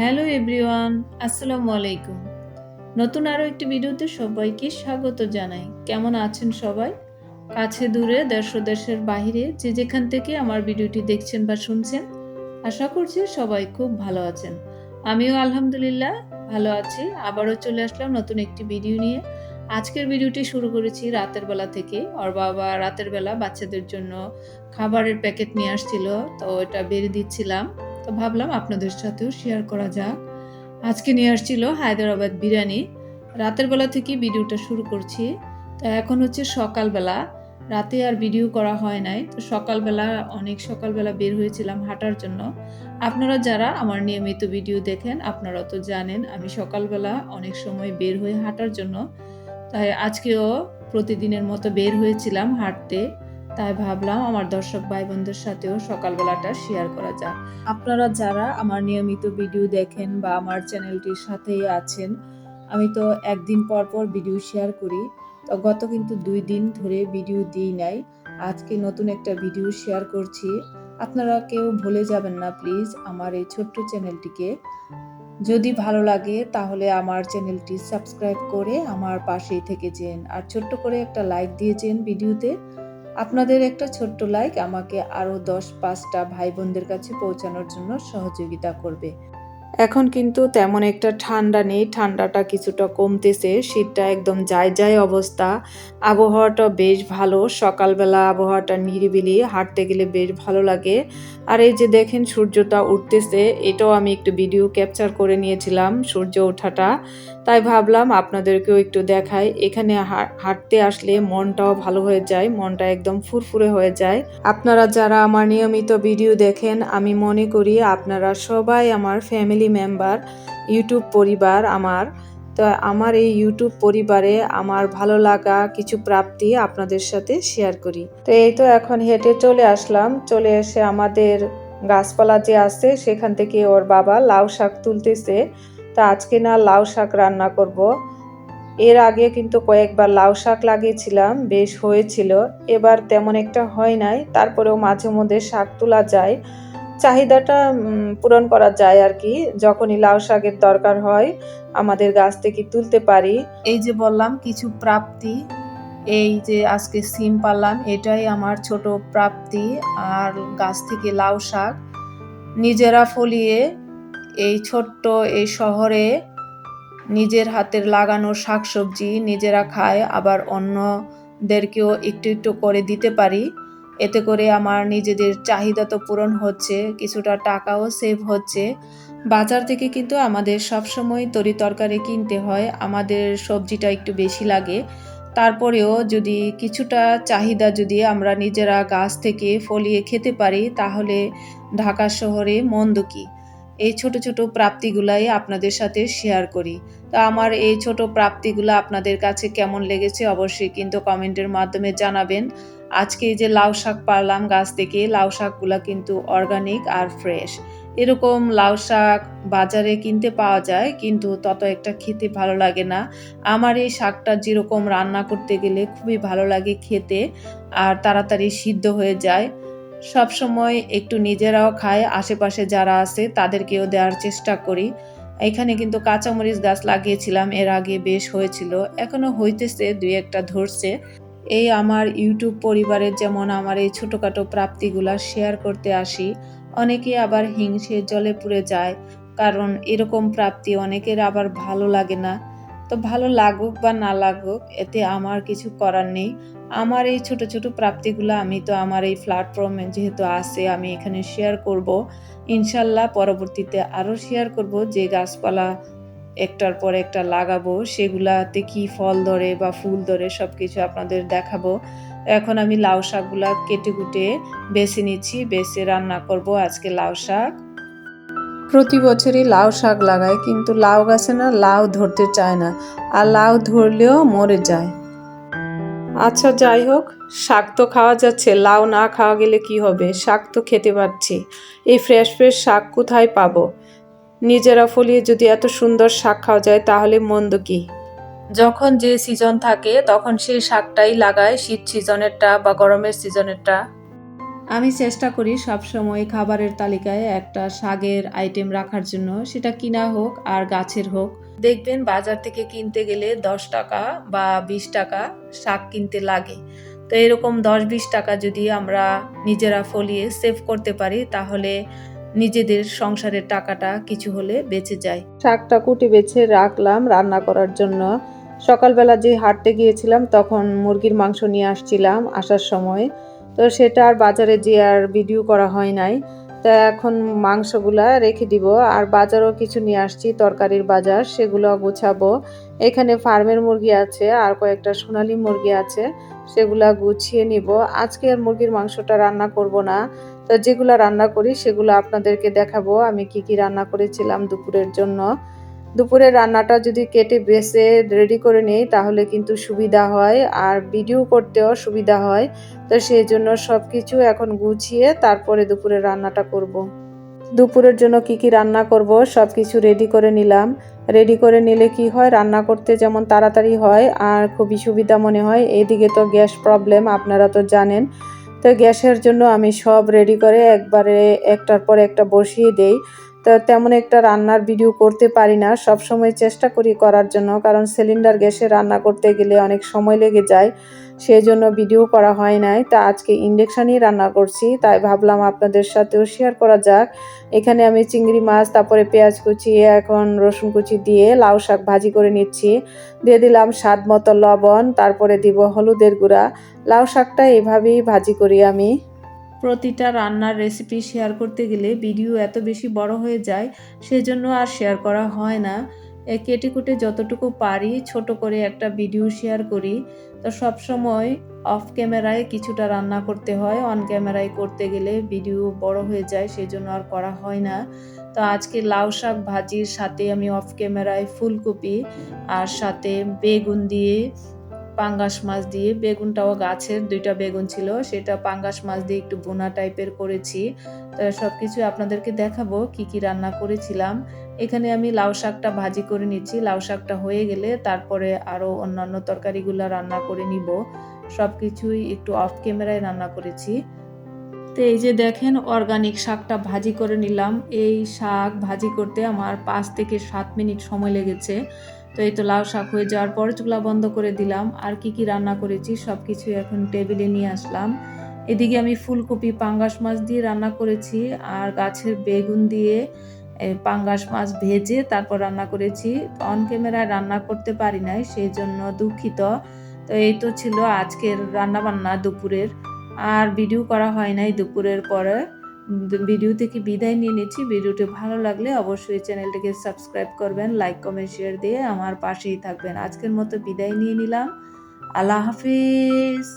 Hello everyone, আসসালামু আলাইকুম। নতুন আরও একটি ভিডিওতে সবাইকে স্বাগত জানাই। কেমন আছেন সবাই? কাছে দূরে, দেশ দেশের বাহিরে যে যেখান থেকে আমার ভিডিওটি দেখছেন বা শুনছেন, আশা করছি সবাই খুব ভালো আছেন। আমিও আলহামদুলিল্লাহ ভালো আছি। আবারও চলে আসলাম নতুন একটি ভিডিও নিয়ে। আজকের ভিডিওটি শুরু করেছি রাতের বেলা থেকে। ওর বাবা রাতের বেলা বাচ্চাদের জন্য খাবারের প্যাকেট নিয়ে আসছিল, তো এটা বেরিয়ে দিচ্ছিলাম। তো ভাবলাম আপনাদের সাথেও শেয়ার করা যাক। আজকে নিয়ে আসছিল হায়দ্রাবাদ বিরিয়ানি। রাতের বেলা থেকে ভিডিওটা শুরু করছি। তো এখন হচ্ছে সকালবেলা। রাতে আর ভিডিও করা হয় নাই। তো সকালবেলা, অনেক সকালবেলা বের হয়েছিলাম হাঁটার জন্য। আপনারা যারা আমার নিয়মিত ভিডিও দেখেন, আপনারা তো জানেন, আমি সকালবেলা অনেক সময় বের হয়ে হাঁটার জন্য। তাই আজকেও প্রতিদিনের মতো বের হয়েছিলাম হাঁটতে। তাই ভাবলাম আমার দর্শক ভাই বোনদের সাথেও সকালবেলাটা শেয়ার করা যাক। আপনারা যারা আমার নিয়মিত ভিডিও দেখেন বা আমার চ্যানেলটির সাথেই আছেন, আমি তো একদিন পর পর ভিডিও শেয়ার করি। তো গত কিন্তু দুই দিন ধরে ভিডিও দিই নাই। আজকে নতুন একটা ভিডিও শেয়ার করছি। আপনারা কেউ ভুলে যাবেন না প্লিজ আমার এই ছোট্ট চ্যানেলটিকে যদি ভালো লাগে তাহলে আমার চ্যানেলটি সাবস্ক্রাইব করে আমার পাশেই থেকে যেন আর ছোট্ট করে একটা লাইক দিয়েছেন ভিডিওতে আপনাদের একটা ছোট্ট লাইক আমাকে আরও দশ পাঁচটা ভাই বোনদের কাছে পৌঁছানোর জন্য সহযোগিতা করবে। এখন কিন্তু তেমন একটা ঠান্ডা নেই, ঠান্ডাটা কিছুটা কমতেছে, শীতটা একদম যায় যায় অবস্থা। আবহাওয়াটা বেশ ভালো, সকালবেলা আবহাওয়াটা নিরিবিলি, হাঁটতে গেলে বেশ ভালো লাগে। আর এই যে দেখেন সূর্যটা উঠতেছে, এটাও আমি একটু ভিডিও ক্যাপচার করে নিয়েছিলাম সূর্য ওঠাটা। তাই ভাবলাম আপনাদেরকেও একটু দেখাই। এখানে হাঁটতে আসলে মনটাও ভালো হয়ে যায়, মনটা একদম ফুরফুরে হয়ে যায়। আপনারা যারা আমার নিয়মিত ভিডিও দেখেন, আমি মনে করি আপনারা সবাই আমার ফ্যামিলি মেম্বার ইউটিউব পরিবার আমার। তো আমার এই ইউটিউব পরিবারে আমার ভালো লাগা কিছু প্রাপ্তি আপনাদের সাথে শেয়ার করি। তো এই তো এখন হেঁটে চলে আসলাম। চলে এসে আমাদের গাছপালা যে আছে, সেখান থেকে ওর বাবা লাউ শাক তুলতেছে। তো আজকে না লাউ শাক রান্না করব। এর আগে কিন্তু কয়েকবার লাউ শাক লাগিয়েছিলাম, বেশ হয়েছিল। এবার তেমন একটা হয় নাই। তারপরেও মাঝে মধ্যে শাক তোলা যায়। চাহিদাটা পূরণ করা যায় আর কি। যখনই লাউ শাকের দরকার হয়, আমাদের গাছ থেকে তুলতে পারি। এই যে বললাম, কিছু প্রাপ্তি, এই যে আজকে সিম পারলাম এটাই আমার ছোট প্রাপ্তি। আর গাছ থেকে লাউ শাক নিজেরা ফলিয়ে এই ছোট্ট এই শহরে নিজের হাতের লাগানো শাকসবজি নিজেরা খায়, আবার অন্যদেরকেও একটু একটু করে দিতে পারি। এতে করে আমার নিজেদের চাহিদা তো পূরণ হচ্ছে, কিছুটা টাকাও সেভ হচ্ছে। বাজার থেকে কিন্তু আমাদের সবসময় তরি তরকারি কিনতে হয়, আমাদের সবজিটা একটু বেশি লাগে। তারপরেও যদি কিছুটা চাহিদা যদি আমরা নিজেরা গাছ থেকে ফলিয়ে খেতে পারি, তাহলে ঢাকা শহরে মন্দ কী? এই ছোট ছোট প্রাপ্তিগুলাই আপনাদের সাথে শেয়ার করি। তা আমার এই ছোট প্রাপ্তিগুলো আপনাদের কাছে কেমন লেগেছে অবশ্যই কিন্তু কমেন্টের মাধ্যমে জানাবেন। আজকে যে লাউ শাক পারলাম গাছ থেকে, লাউ শাকগুলো কিন্তু অর্গানিক আর ফ্রেশ এরকম লাউ শাক বাজারে কিনতে পাওয়া যায়, কিন্তু তত একটা খেতে ভালো লাগে না। আমার এই শাকটা যেরকম রান্না করতে গেলে খুবই ভালো লাগে খেতে, আর তাড়াতাড়ি সিদ্ধ হয়ে যায়। সব সময় একটু নিজেরাও খায়, আশেপাশে যারা আছে তাদেরকেও দেওয়ার চেষ্টা করি। এখানে কিন্তু কাঁচামরিচ গাছ লাগিয়েছিলাম, এর আগে বেশ হয়েছিল, এখনও হইতেছে, দুই একটা ধরছে। এই আমার ইউটিউব পরিবারের যেমন আমার এই ছোটোখাটো প্রাপ্তিগুলা শেয়ার করতে আসি, অনেকে আবার হিংসে জলে পুড়ে যায়, কারণ এরকম প্রাপ্তি অনেকের আবার ভালো লাগে না। তো ভালো লাগুক বা না লাগুক, এতে আমার কিছু করার নেই। আমার এই ছোট ছোট প্রাপ্তিগুলো আমি তো আমার এই প্ল্যাটফর্মে যেহেতু আছে, আমি এখানে শেয়ার করব। ইনশাল্লাহ পরবর্তীতে আরও শেয়ার করব যে গাছপালা একটার পর একটা লাগাবো, সেগুলাতে কি ফল ধরে বা ফুল ধরে সব কিছু আপনাদের দেখাবো। এখন আমি লাউ শাকগুলা কেটে কুটে বেছে নিচ্ছি, বেছে রান্না করব আজকে লাউ শাক। প্রতি বছরই লাউ শাক লাগায় কিন্তু লাউ গাছে না লাউ ধরতে চায় না, আর লাউ ধরলেও মরে যায়। আচ্ছা যাই হোক, শাক তো খাওয়া যাচ্ছে, লাউ না খাওয়া গেলে কি হবে? শাক তো খেতে পারছি। এই ফ্রেশ ফ্রেশ শাক কোথায় পাবো? নিজেরা ফলিয়ে যদি এত সুন্দর শাক খাওয়া যায় তাহলে মন্দ কি? যখন যে সিজন থাকে তখন সেই শাকটাই লাগায় শীত সিজনেরটা বা গরমের সিজনেরটা আমি চেষ্টা করি সবসময় খাবারের তালিকায় একটা শাকের আইটেম রাখার জন্য। সেটা কিনা হোক আর গাছের হোক। দেখবেন বাজার থেকে কিনতে গেলে দশ টাকা বা বিশ টাকা শাক কিনতে লাগে। তো এরকম দশ বিশ টাকা যদি আমরা নিজেরা ফলিয়ে সেভ করতে পারি তাহলে নিজেদের সংসারের টাকাটা কিছু হলে বেঁচে যায়। শাকটা কুটি বেছে রাখলাম রান্না করার জন্য। সকালবেলা যে হাটতে গিয়েছিলাম তখন মুরগির মাংস নিয়ে আসছিলাম আসার সময়। তো সেটা আর বাজারে যে আর ভিডিও করা হয় নাই। তা এখন মাংসগুলা রেখে দিব। আর বাজারও কিছু নিয়ে আসছি, তরকারির বাজার, সেগুলো গুছাবো। এখানে ফার্মের মুরগি আছে, আর কয়েকটা সোনালী মুরগি আছে, সেগুলা গুছিয়ে নিব। আজকে আর মুরগির মাংসটা রান্না করব না। তো যেগুলো রান্না করি, সেগুলো আপনাদেরকে দেখাবো। আমি কি কি রান্না করেছিলাম দুপুরের জন্য। দুপুরের রান্নাটা যদি কেটে বেছে রেডি করে নেই, তাহলে কিন্তু সুবিধা হয়। আর ভিডিও করতেও সুবিধা হয়। তো সেই জন্য সব কিছু এখন গুছিয়ে তারপরে দুপুরের রান্নাটা করব। দুপুরের জন্য কি কি রান্না করব সব কিছু রেডি করে নিলাম। রেডি করে নিলে কি হয়, রান্না করতে যেমন তাড়াতাড়ি হয় আর খুবই সুবিধা মনে হয়। এদিকে তো গ্যাস প্রবলেম, আপনারা তো জানেন। গ্যাসের জন্য আমি সব রেডি করে একবারে একটার পর একটা বসিয়ে দেই। তেমন একটা রান্নার ভিডিও করতে পারি না। সব সময় চেষ্টা করি করার জন্য, কারণ সিলিন্ডার গ্যাসে রান্না করতে গেলে অনেক সময় লেগে যায় সেই জন্য ভিডিও করা হয় নাই। তা আজকে ইন্ডাকশানই রান্না করছি, তাই ভাবলাম আপনাদের সাথেও শেয়ার করা যাক। এখানে আমি চিংড়ি মাছ, তারপরে পেঁয়াজ কুচি, এখন রসুন কুচি দিয়ে লাউ শাক ভাজি করে নিচ্ছি। দিয়ে দিলাম স্বাদ মতো লবণ, তারপরে দিব হলুদের গুঁড়া। লাউ শাকটা এভাবেই ভাজি করি আমি। প্রতিটা রান্নার রেসিপি শেয়ার করতে গেলে ভিডিও এত বেশি বড় হয়ে যায়, সেজন্য আর শেয়ার করা হয় না। কেটে কুটে যতটুকু পারি, ছোট করে একটা ভিডিও শেয়ার করি। তো সব সময় অফ ক্যামেরায় কিছুটা রান্না করতে হয়। অন ক্যামেরায় করতে গেলে ভিডিও বড় হয়ে যায় সেই জন্য আর করা হয় না। তো আজকে লাউ শাক ভাজির সাথে আমি অফ ক্যামেরায় ফুলকপি আর সাথে বেগুন দিয়ে পাঙ্গাস মাছ দিয়ে বেগুনটাও গাছের দুইটা বেগুন ছিল, সেটা পাঙ্গাস মাছ দিয়ে একটু বোনা টাইপের করেছি। সব কিছু আপনাদেরকে দেখাবো কি কি রান্না করেছিলাম। এখানে আমি লাউ শাকটা ভাজি করে নিচ্ছি। লাউ শাকটা হয়ে গেলে তারপরে আরও অন্যান্য তরকারিগুলো রান্না করে নিব। সব কিছুই একটু অফ ক্যামেরায় রান্না করেছি। তো এই যে দেখেন অর্গানিক শাকটা ভাজি করে নিলাম। এই শাক ভাজি করতে আমার পাঁচ থেকে সাত মিনিট সময় লেগেছে। তো এই তো লাউ শাক হয়ে যাওয়ার পর চুলা বন্ধ করে দিলাম। আর কি কি রান্না করেছি সব কিছু এখন টেবিলে নিয়ে আসলাম। এদিকে আমি ফুলকপি, পাঙ্গাস মাছ দিয়ে রান্না করেছি আর গাছের বেগুন দিয়ে পাঙ্গাস মাছ ভেজে তারপর রান্না করেছি। অন ক্যামেরায় রান্না করতে পারি নাই সেই জন্য দুঃখিত। তো এই তো ছিল আজকের রান্না বান্না দুপুরের। আর ভিডিও করা হয় নাই দুপুরের পরে। ভিডিও থেকে বিদায় নিয়ে নিচ্ছি। ভিডিওটি ভালো লাগলে অবশ্যই চ্যানেলটিকে সাবস্ক্রাইব করবেন লাইক কমেন্ট শেয়ার দিয়ে আমার পাশেই থাকবেন। আজকের মতো বিদায় নিয়ে নিলাম। আল্লাহ হাফিজ।